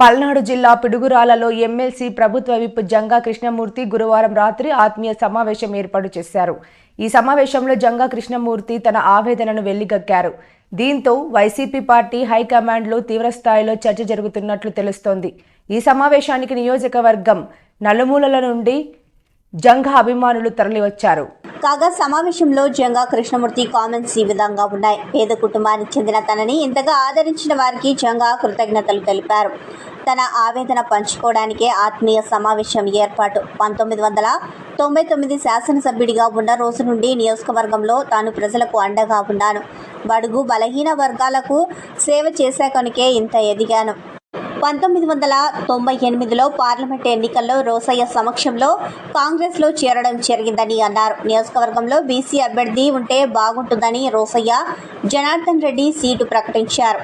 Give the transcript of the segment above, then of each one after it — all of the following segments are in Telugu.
పల్నాడు జిల్లా పిడుగురాలలో ఎమ్మెల్సీ ప్రభుత్వ విప్ జంగా కృష్ణమూర్తి గురువారం రాత్రి ఆత్మీయ సమావేశం ఏర్పాటు చేశారు. ఈ సమావేశంలో జంగా కృష్ణమూర్తి తన ఆవేదనను వెళ్ళిగక్కారు దీంతో వైసీపీ పార్టీ హైకమాండ్లో తీవ్రస్థాయిలో చర్చ జరుగుతున్నట్లు తెలుస్తోంది. ఈ సమావేశానికి నియోజకవర్గం నలుమూలల నుండి జంగా అభిమానులు తరలివచ్చారు. కాగా సమావేశంలో జంగా కృష్ణమూర్తి కామెంట్స్ ఈ విధంగా ఉన్నాయి. పేద కుటుంబానికి చెందిన తనని ఇంతగా ఆదరించిన వారికి జంగా కృతజ్ఞతలు తెలిపారు. తన ఆవేదన పంచుకోవడానికే ఆత్మీయ సమావేశం ఏర్పాటు. పంతొమ్మిది వందల తొంభై తొమ్మిది శాసనసభ్యుడిగా ఉన్న రోజు నుండి నియోజకవర్గంలో తాను ప్రజలకు అండగా ఉన్నాను. బడుగు బలహీన వర్గాలకు సేవ చేసే కనుకే ఇంత ఎదిగాను. పంతొమ్మిది వందల తొంభై ఎనిమిదిలో పార్లమెంట్ ఎన్నికల్లో రోసయ్య సమక్షంలో కాంగ్రెస్లో చేరడం జరిగిందని అన్నారు. నియోజకవర్గంలో బీసీ అభ్యర్థి ఉంటే బాగుంటుందని రోసయ్య జనార్దన్ రెడ్డి సీటు ప్రకటించారు.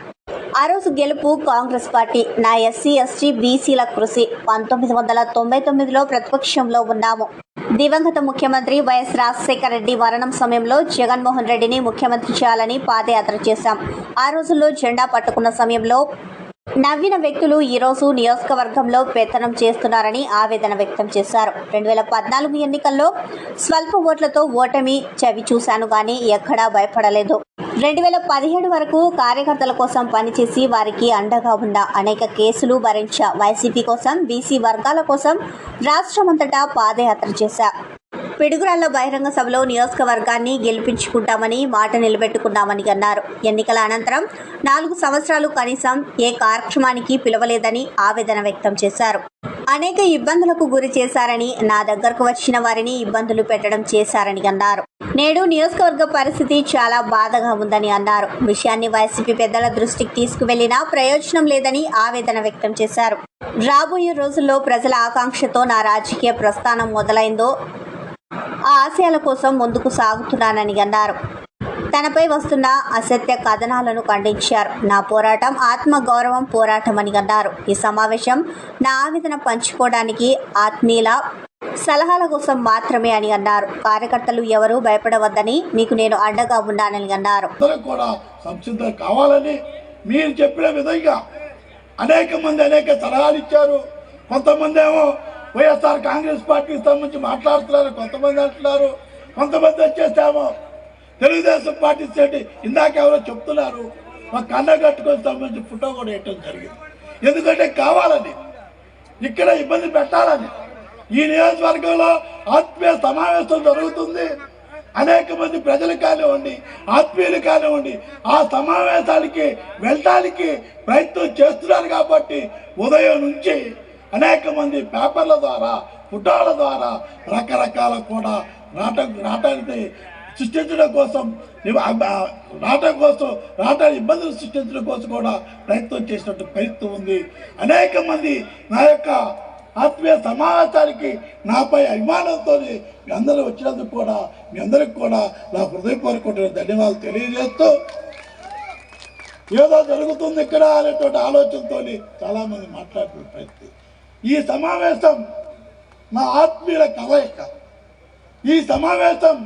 ఆ రోజు గెలుపు కాంగ్రెస్ పార్టీ. నా ఎస్సీ ఎస్టీ బీసీల కృషి. పంతొమ్మిది వందల తొంభై తొమ్మిదిలో ప్రతిపక్షంలో ఉన్నాము. దివంగత ముఖ్యమంత్రి వైఎస్ రాజశేఖర రెడ్డి మరణం సమయంలో జగన్మోహన్ రెడ్డిని ముఖ్యమంత్రి చేయాలని పాదయాత్ర చేశాం. ఆ రోజుల్లో జెండా పట్టుకున్న సమయంలో నవ్విన వ్యక్తులు ఈరోజు నియోజకవర్గంలో పెత్తనం చేస్తున్నారని ఆవేదన వ్యక్తం చేశారు. రెండు వేల పద్నాలుగు ఎన్నికల్లో స్వల్ప ఓట్లతో ఓటమి చవి చూశాను కానీ ఎక్కడా భయపడలేదు. రెండు వేల పదిహేడు వరకు కార్యకర్తల కోసం పనిచేసి వారికి అండగా ఉన్న అనేక కేసులు భరించా. వైసీపీ కోసం బీసీ వర్గాల కోసం రాష్ట్రమంతటా పాదయాత్ర చేశా. పిడుగురాళ్ళ బహిరంగ సభలో నియోజకవర్గాన్ని గెలిపించుకుంటామని మాట నిలబెట్టుకున్నామని అన్నారు. ఎన్నికల అనంతరం నాలుగు సంవత్సరాలు కనీసం ఏ కార్యక్రమానికి పిలవలేదని ఆవేదన వ్యక్తం చేశారు. అనేక ఇబ్బందులకు గురి చేశారని నా దగ్గరకు వచ్చిన వారిని ఇబ్బందులు పెట్టడం చేశారని అన్నారు. నేడు నియోజకవర్గ పరిస్థితి చాలా బాధగా ఉందని అన్నారు. విషయాన్ని వైసీపీ పెద్దల దృష్టికి తీసుకువెళ్ళినా ప్రయోజనం లేదని ఆవేదన వ్యక్తం చేశారు. రాబోయే రోజుల్లో ప్రజల ఆకాంక్షతో నా రాజకీయ ప్రస్థానం మొదలైందో ఆ ఆశయాల కోసం ముందుకు సాగుతున్నానని అన్నారు. తనపై వస్తున్న అసత్య కథనాలను ఖండించారు. నా పోరాటం ఆత్మగౌరవం పోరాటం అని అన్నారు. ఈ సమావేశం నా ఆవేదన పంచుకోవడానికి ఆత్మీయుల సలహాల కోసం మాత్రమే అని అన్నారు. కార్యకర్తలు ఎవరు భయపడవద్దని మీకు నేను అండగా ఉన్నానని అన్నారు. కావాలని మీరు చెప్పిన విధంగా అనేక మంది అనేక సలహాలు ఇచ్చారు. కొంతమంది ఏమో వైఎస్ఆర్ కాంగ్రెస్ పార్టీకి సంబంధించి మాట్లాడుతున్నారు కొంతమంది అంటున్నారు కొంతమంది వచ్చేస్తామో తెలుగుదేశం పార్టీ చేయండి ఇందాక ఎవరో చెప్తున్నారు మా కన్న కట్టుకొని సంబంధించి ఫోటో కూడా వేయటం జరిగింది. ఎందుకంటే కావాలని ఇక్కడ ఇబ్బంది పెట్టాలని ఈ నియోజకవర్గంలో ఆత్మీయ సమావేశం జరుగుతుంది. అనేక మంది ప్రజలు కానివ్వండి ఆత్మీయులు కానివ్వండి ఆ సమావేశానికి వెళ్ళటానికి ప్రయత్నం చేస్తున్నారు కాబట్టి ఉదయం నుంచి అనేక మంది పేపర్ల ద్వారా పుటాల ద్వారా రకరకాల కూడా నాటక నాటానికి సృష్టించడం కోసం ఇవ- కోసం రావటానికి ఇబ్బందులు సృష్టించడం కోసం కూడా ప్రయత్నం చేసినట్టు ప్రయత్నం ఉంది. అనేక మంది నా యొక్క ఆత్మీయ సమావేశానికి నాపై అభిమానంతో మీ అందరూ వచ్చినందుకు కూడా మీ అందరికి కూడా నా హృదయపూర్వక ధన్యవాదాలు తెలియజేస్తూ ఏదో జరుగుతుంది ఇక్కడ అనేటువంటి ఆలోచనతో చాలామంది మాట్లాడుతున్న ప్రయత్నం. ఈ సమావేశం నా ఆత్మీయుల కలయిక. ఈ సమావేశం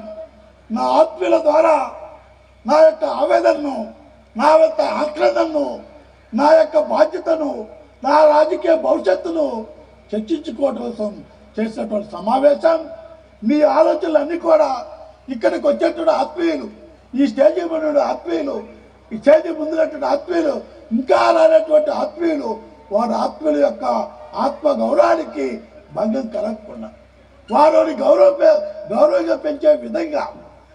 నా ఆత్మీయుల ద్వారా నా యొక్క ఆవేదనను నా యొక్క ఆక్రందనను నా యొక్క బాధ్యతను నా రాజకీయ భవిష్యత్తును చర్చించుకోవడం కోసం చేసినటువంటి సమావేశం మీ ఆలోచనలన్నీ కూడా ఇక్కడికి వచ్చేటువంటి ఆత్మీయులు ఈ స్టేజీ ముందు ఆత్మీయులు ఈ స్టేజీ ముందున్నటువంటి ఆత్మీయులు ఇంకా రానటువంటి ఆత్మీయులు వారి ఆత్మీయుల యొక్క ఆత్మ గౌరవానికి భంగం కలగకుండా వారిని గౌరవ గౌరవంగా పెంచే విధంగా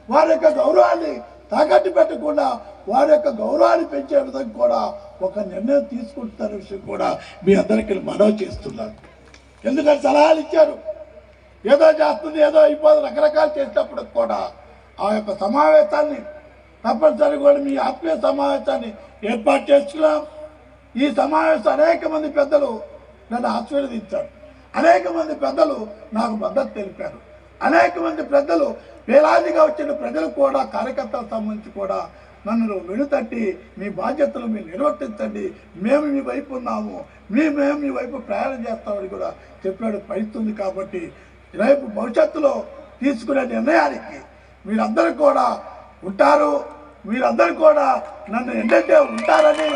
వారి యొక్క గౌరవాన్ని తాకట్టు పెట్టకుండా వారి యొక్క గౌరవాన్ని పెంచే విధంగా కూడా ఒక నిర్ణయం తీసుకుంటున్న విషయం కూడా మీ అందరికీ మనవి చేస్తున్నారు ఎందుకంటే సలహాలు ఇచ్చారు. ఏదో చేస్తుంది ఏదో అయిపోతుంది రకరకాలు చేసినప్పుడు కూడా ఆ యొక్క సమావేశాన్ని తప్పనిసరిగా కూడా మీ ఆత్మీయ సమావేశాన్ని ఏర్పాటు చేస్తున్నాం ఈ సమావేశం అనేక మంది పెద్దలు నన్ను ఆశీర్వదించారు. అనేక మంది పెద్దలు నాకు మద్దతు తెలిపారు. అనేక మంది పెద్దలు వేలాదిగా వచ్చిన ప్రజలు కూడా కార్యకర్తలకు సంబంధించి కూడా నన్ను వెనుతట్టి మీ బాధ్యతలు మీరు నిర్వర్తించండి. మేము మీ వైపు ఉన్నాము. మీ మేము మీ వైపు ప్రయాణం చేస్తామని కూడా చెప్పాడు పైస్తుంది కాబట్టి రేపు భవిష్యత్తులో తీసుకునే నిర్ణయానికి మీరందరూ కూడా ఉంటారు. మీరందరూ కూడా నన్ను ఏంటంటే ఉంటారని